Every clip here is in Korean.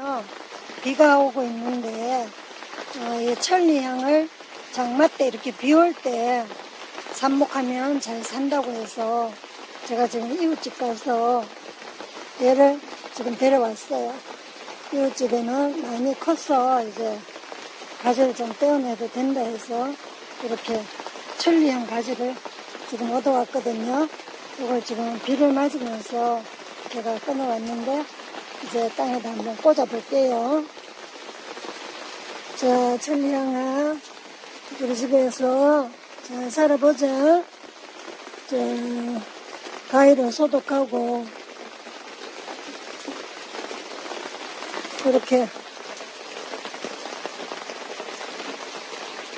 어, 비가 오고 있는데 어, 이 천리향을 장마 때 이렇게 비 올 때 삽목하면 잘 산다고 해서 제가 지금 이웃집 가서 얘를 지금 데려왔어요. 이웃집에는 많이 커서 이제 가지를 좀 떼어내도 된다 해서 이렇게 천리향 가지를 지금 얻어왔거든요. 이걸 지금 비를 맞으면서 제가 끊어왔는데 이제 땅에다 한번 꽂아 볼게요. 자, 천리향아, 우리 집에서 잘 살아보자. 자, 가위로 소독하고, 이렇게,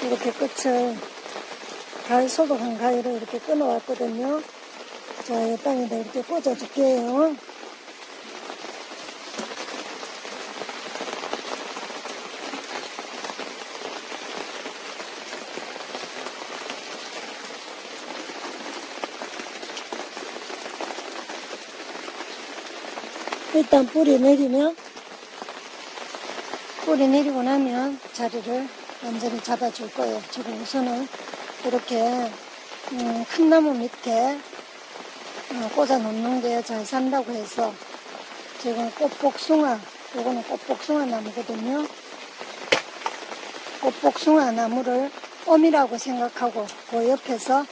이렇게 끝을 가위 소독한 가위로 이렇게 끊어왔거든요. 자, 이 땅에다 이렇게 꽂아줄게요. 일단 뿌리 내리면 뿌리 내리고 나면 자리를 완전히 잡아줄 거예요. 지금 우선은 이렇게 음, 큰 나무 밑에 어, 꽂아 놓는 게 잘 산다고 해서 지금 꽃복숭아 요거는 꽃복숭아 나무거든요. 꽃복숭아 나무를 옴이라고 생각하고 그 옆에서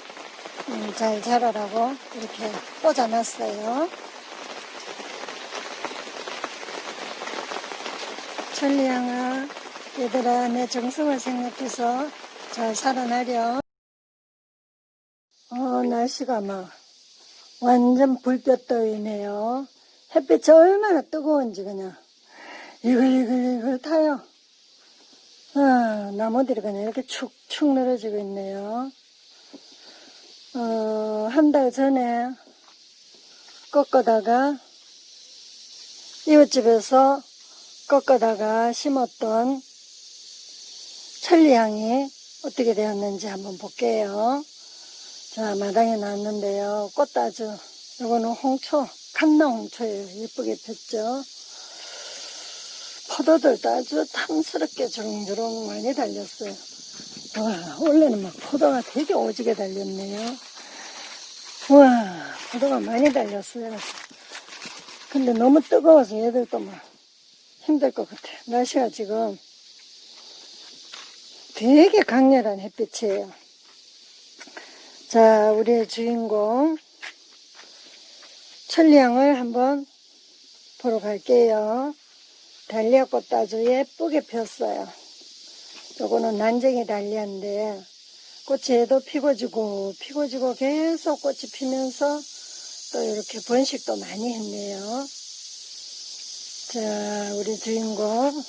음, 잘 자라라고 이렇게 꽂아 놨어요. 천리양아, 얘들아, 내 정성을 생각해서 잘 살아나려. 어, 날씨가 막 완전 불볕 더위네요. 햇빛이 얼마나 뜨거운지 그냥 이글이글 타요. 아, 나무들이 그냥 이렇게 축축 늘어지고 있네요. 어, 한 달 전에 꺾어다가 이웃집에서 꺾어다가 심었던 천리향이 어떻게 되었는지 한번 볼게요. 자, 마당에 나왔는데요. 꽃도 아주, 이거는 홍초, 칸나 홍초예요. 예쁘게 폈죠. 포도들도 아주 탐스럽게 주렁주렁 많이 달렸어요. 와, 원래는 막 포도가 되게 오지게 달렸네요. 와, 포도가 많이 달렸어요. 근데 너무 뜨거워서 얘들도 막 힘들 것 같아. 날씨가 지금 되게 강렬한 햇빛이에요. 자, 우리의 주인공 천리향을 한번 보러 갈게요. 달리아꽃도 아주 예쁘게 폈어요. 요거는 난쟁이 달리아인데 꽃이 애도 피고 지고 피고 지고 계속 꽃이 피면서 또 이렇게 번식도 많이 했네요. 자, 우리 주인공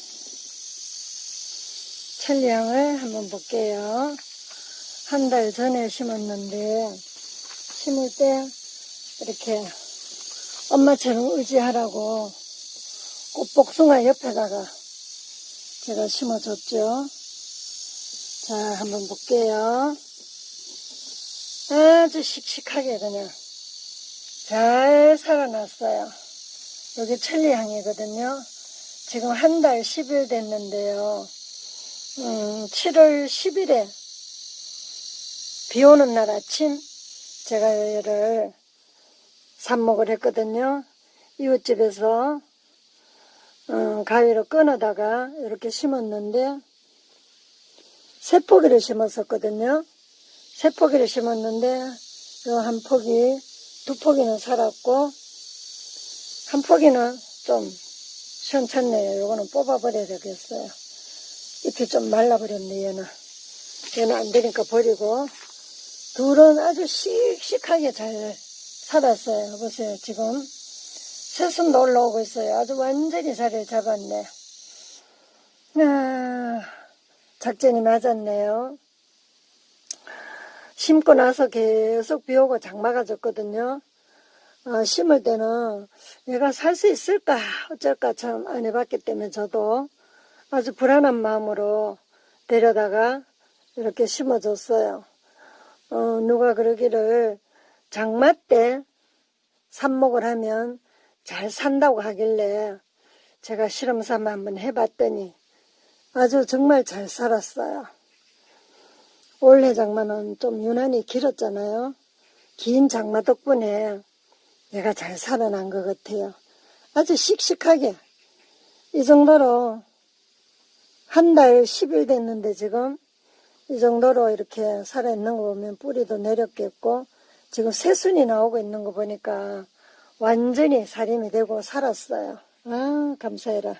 천리향을 한번 볼게요. 한 달 전에 심었는데 심을 때 이렇게 엄마처럼 의지하라고 꽃복숭아 옆에다가 제가 심어줬죠. 자, 한번 볼게요. 아주 씩씩하게 그냥 잘 살아났어요. 여기 천리향이거든요. 지금 한 달 10일 됐는데요. 음, 7월 10일에 비 오는 날 아침 제가 얘를 삽목을 했거든요. 이웃집에서 어, 가위로 끊어다가 이렇게 심었는데 세 포기를 심었었거든요. 세 포기를 심었는데 요한 포기, 두 포기는 살았고 한 포기는 좀 시원찮네요. 요거는 뽑아버려야 되겠어요. 잎이 좀 말라버렸네 얘는. 얘는 안 되니까 버리고 둘은 아주 씩씩하게 잘 살았어요. 보세요 지금 새순도 올라오고 있어요. 아주 완전히 자리를 잡았네. 아, 작전이 맞았네요. 심고 나서 계속 비 오고 장마가 졌거든요. 어, 심을 때는 얘가 살 수 있을까 어쩔까 참 안 해봤기 때문에 저도 아주 불안한 마음으로 데려다가 이렇게 심어줬어요. 어, 누가 그러기를 장마 때 삽목을 하면 잘 산다고 하길래 제가 실험 삼아 한번 해봤더니 아주 정말 잘 살았어요. 올해 장마는 좀 유난히 길었잖아요. 긴 장마 덕분에 얘가 잘 살아난 것 같아요. 아주 씩씩하게 이 정도로 한 달 10일 됐는데 지금 이 정도로 이렇게 살아있는 거 보면 뿌리도 내렸겠고 지금 새순이 나오고 있는 거 보니까 완전히 살림이 되고 살았어요. 아 감사해라.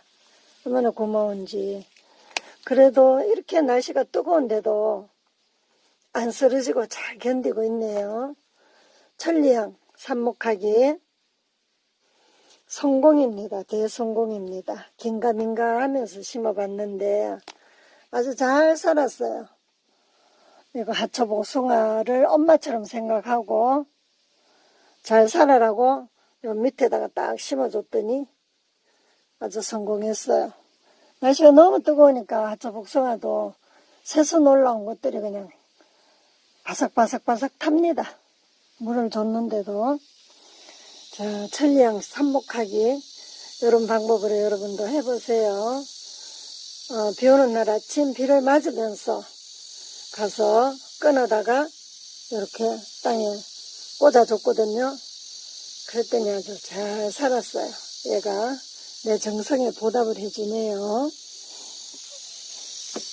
얼마나 고마운지. 그래도 이렇게 날씨가 뜨거운데도 안 쓰러지고 잘 견디고 있네요. 천리향 삽목하기 성공입니다. 대성공입니다. 긴가민가 하면서 심어봤는데 아주 잘 살았어요. 이거 하초복숭아를 엄마처럼 생각하고 잘 살아라고 요 밑에다가 딱 심어줬더니 아주 성공했어요. 날씨가 너무 뜨거우니까 하초복숭아도 새순 올라온 것들이 그냥 바삭바삭바삭 탑니다. 물을 줬는데도 자, 천리향 삽목하기 이런 방법으로 여러분도 해보세요. 어, 비 오는 날 아침 비를 맞으면서 가서 끊어다가 이렇게 땅에 꽂아줬거든요. 그랬더니 아주 잘 살았어요. 얘가 내 정성에 보답을 해주네요.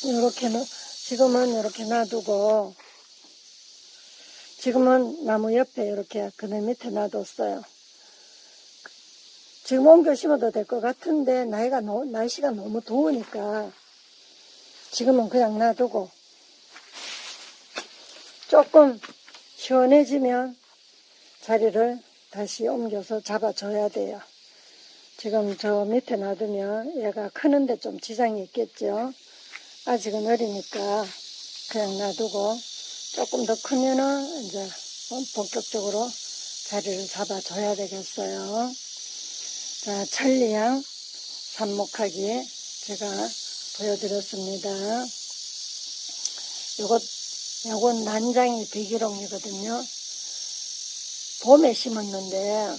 이렇게 지금은 이렇게 놔두고 지금은 나무 옆에 이렇게 그늘 밑에 놔뒀어요. 지금 옮겨 심어도 될 것 같은데 나이가 너, 날씨가 너무 더우니까 지금은 그냥 놔두고 조금 시원해지면 자리를 다시 옮겨서 잡아줘야 돼요. 지금 저 밑에 놔두면 얘가 크는데 좀 지장이 있겠죠. 아직은 어리니까 그냥 놔두고 조금 더 크면은 이제 본격적으로 자리를 잡아줘야 되겠어요. 자, 천리향 삽목하기 제가 보여드렸습니다. 요것, 요건 난장이 비기롱이거든요. 봄에 심었는데,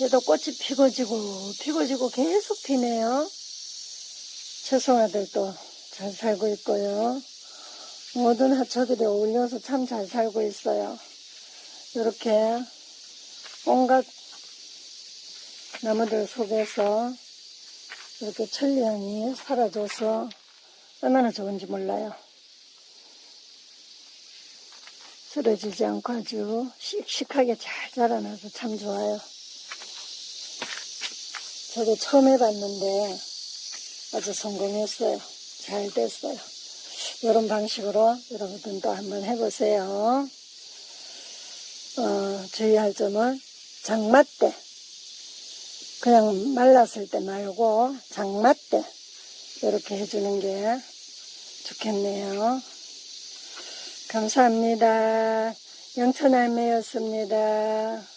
얘도 꽃이 피고 지고, 피고 지고 계속 피네요. 채송아들도 잘 살고 있고요. 모든 하초들이 어울려서 참 잘 살고 있어요. 이렇게 온갖 나무들 속에서 이렇게 천리향이 사라져서 얼마나 좋은지 몰라요. 쓰러지지 않고 아주 씩씩하게 잘 자라나서 참 좋아요. 저도 처음 해봤는데 아주 성공했어요. 잘 됐어요. 이런 방식으로 여러분들도 한번 해보세요. 어, 주의할 점은 장마 때 그냥 말랐을 때 말고 장마 때 이렇게 해주는 게 좋겠네요. 감사합니다. 영천할매였습니다.